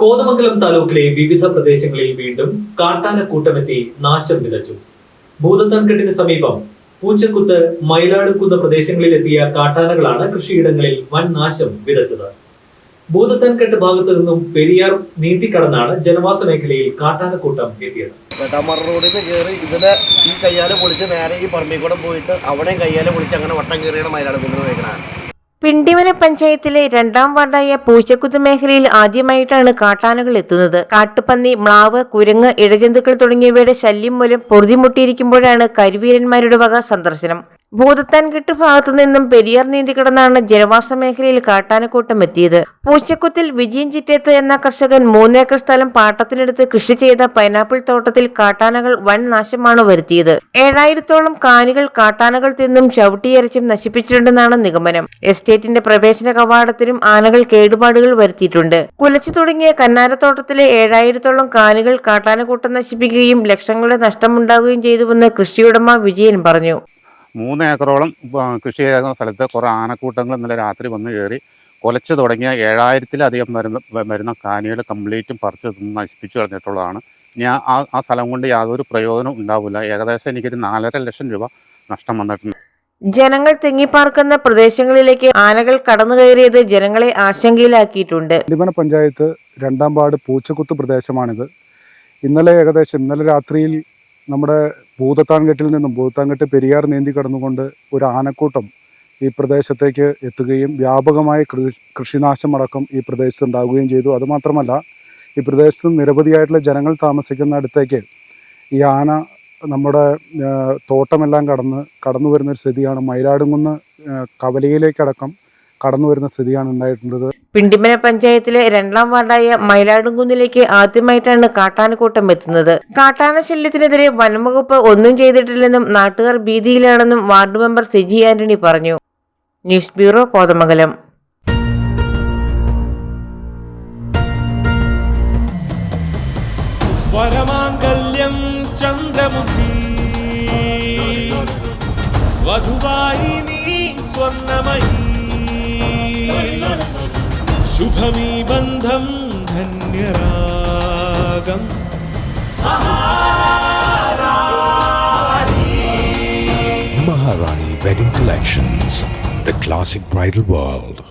കോതമംഗലം താലൂക്കിലെ വിവിധ പ്രദേശങ്ങളിൽ വീണ്ടും കാട്ടാന കാട്ടാനക്കൂട്ടമെത്തി നാശം വിതച്ചു. ഭൂതത്താൻകെട്ടിന് സമീപം പൂച്ചക്കുത്ത് മയിലാടുക്കുന്ന പ്രദേശങ്ങളിലെത്തിയ കാട്ടാനകളാണ് കൃഷിയിടങ്ങളിൽ വൻ നാശം വിതച്ചത്. ഭൂതത്താൻകെട്ട് ഭാഗത്തു നിന്നും പെരിയാർ നീന്തിക്കടന്നാണ് ജനവാസ മേഖലയിൽ കാട്ടാനക്കൂട്ടം എത്തിയത്. ഈ കയ്യാലെ പൊളിച്ച് നേരെ ഈ പറമ്പിൽ കൂടെ പോയിട്ട് അവിടെയും കയ്യാലെ പൊളിച്ച് അങ്ങനെ വട്ടം കയറിയാണ് മയിലാടുക്കുന്നത് കുന്നിന് പിണ്ടിവന പഞ്ചായത്തിലെ രണ്ടാം വാർഡായ പൂച്ചക്കുത്ത് മേഖലയിൽ ആദ്യമായിട്ടാണ് കാട്ടാനകൾ എത്തുന്നത്. കാട്ടുപന്നി മ്ലാവ് കുരങ്ങ് ഇഴജന്തുക്കൾ തുടങ്ങിയവയുടെ ശല്യം മൂലം പൊറുതിമുട്ടിയിരിക്കുമ്പോഴാണ് കരുവീരന്മാരുടെ വക സന്ദർശനം. ഭൂതത്താൻകെട്ട് ഭാഗത്തു നിന്നും പെരിയാർ നീന്തി കിടന്നാണ് ജനവാസ മേഖലയിൽ കാട്ടാനക്കൂട്ടം എത്തിയത്. പൂച്ചക്കുത്തിൽ വിജയൻ ചിറ്റേത്ത് എന്ന കർഷകൻ മൂന്നേക്കർ സ്ഥലം പാട്ടത്തിനെടുത്ത് കൃഷി ചെയ്ത പൈനാപ്പിൾ തോട്ടത്തിൽ കാട്ടാനകൾ വൻ നാശമാണ് വരുത്തിയത്. ഏഴായിരത്തോളം കാനികൾ കാട്ടാനകൾ തിന്നും ചവിട്ടിയരച്ചും നശിപ്പിച്ചിട്ടുണ്ടെന്നാണ് നിഗമനം. എസ്റ്റേറ്റിന്റെ പ്രവേശന കവാടത്തിനും ആനകൾ കേടുപാടുകൾ വരുത്തിയിട്ടുണ്ട്. കുലച്ചു തുടങ്ങിയ കന്നാരത്തോട്ടത്തിലെ ഏഴായിരത്തോളം കാനികൾ കാട്ടാനക്കൂട്ടം നശിപ്പിക്കുകയും ലക്ഷങ്ങളുടെ നഷ്ടമുണ്ടാകുകയും ചെയ്തുവെന്ന് കൃഷിയുടമ വിജയൻ പറഞ്ഞു. മൂന്ന് ഏക്കറോളം കൃഷി ചെയ്യുന്ന സ്ഥലത്ത് കുറേ ആനക്കൂട്ടങ്ങൾ ഇന്നലെ രാത്രി വന്ന് കയറി കൊലച്ച് തുടങ്ങിയ ഏഴായിരത്തിലധികം വരുന്ന വരുന്ന കാനികൾ കംപ്ലീറ്റും പറിച്ച് നശിപ്പിച്ചു നശിപ്പിച്ച് കളഞ്ഞിട്ടുള്ളതാണ്. ഇനി ആ ആ- ആ സ്ഥലം കൊണ്ട് യാതൊരു പ്രയോജനം ഉണ്ടാവില്ല. ഏകദേശം എനിക്കൊരു നാലര ലക്ഷം രൂപ നഷ്ടം വന്നിട്ടുണ്ട്. ജനങ്ങൾ തിങ്ങിപ്പാർക്കുന്ന പ്രദേശങ്ങളിലേക്ക് ആനകൾ കടന്നു കയറിയത് ജനങ്ങളെ ആശങ്കയിലാക്കിയിട്ടുണ്ട്. ലിമന പഞ്ചായത്ത് രണ്ടാം പാട് പൂച്ചക്കുത്ത് പ്രദേശമാണിത്. ഇന്നലെ ഏകദേശം ഇന്നലെ രാത്രിയിൽ നമ്മുടെ ഭൂതത്താൻകെട്ടിൽ നിന്നും ഭൂതത്താൻകെട്ട് പെരിയാർ നീന്തി കടന്നുകൊണ്ട് ഒരു ആനക്കൂട്ടം ഈ പ്രദേശത്തേക്ക് എത്തുകയും വ്യാപകമായ കൃഷിനാശം ഈ പ്രദേശത്ത് ഉണ്ടാവുകയും ചെയ്തു. അതുമാത്രമല്ല ഈ പ്രദേശത്ത് നിരവധിയായിട്ടുള്ള ജനങ്ങൾ താമസിക്കുന്ന അടുത്തേക്ക് ഈ ആന നമ്മുടെ തോട്ടമെല്ലാം കടന്ന് കടന്നു വരുന്നൊരു സ്ഥിതിയാണ്. മയിലാടുകുന്ന് കവലയിലേക്കടക്കം കടന്നു വരുന്ന സ്ഥിതിയാണ് ഉണ്ടായിട്ടുള്ളത്. പിണ്ടിമന പഞ്ചായത്തിലെ രണ്ടാം വാർഡായ മയിലാടുംകുന്നിലേക്ക് ആദ്യമായിട്ടാണ് കാട്ടാനക്കൂട്ടം എത്തുന്നത്. കാട്ടാന ശല്യത്തിനെതിരെ വനംവകുപ്പ് ഒന്നും ചെയ്തിട്ടില്ലെന്നും നാട്ടുകാർ ഭീതിയിലാണെന്നും വാർഡ് മെമ്പർ സിജി ആന്റണി പറഞ്ഞു. News bureau Kothamangalam. വരമാംഗല്യം ചന്ദ്രമുഖി. വധുവായി നീ സ്വർണമയി ശുഭമീ ബന്ധം ധന്യരാഗം Maharani Wedding Collections, the classic bridal world.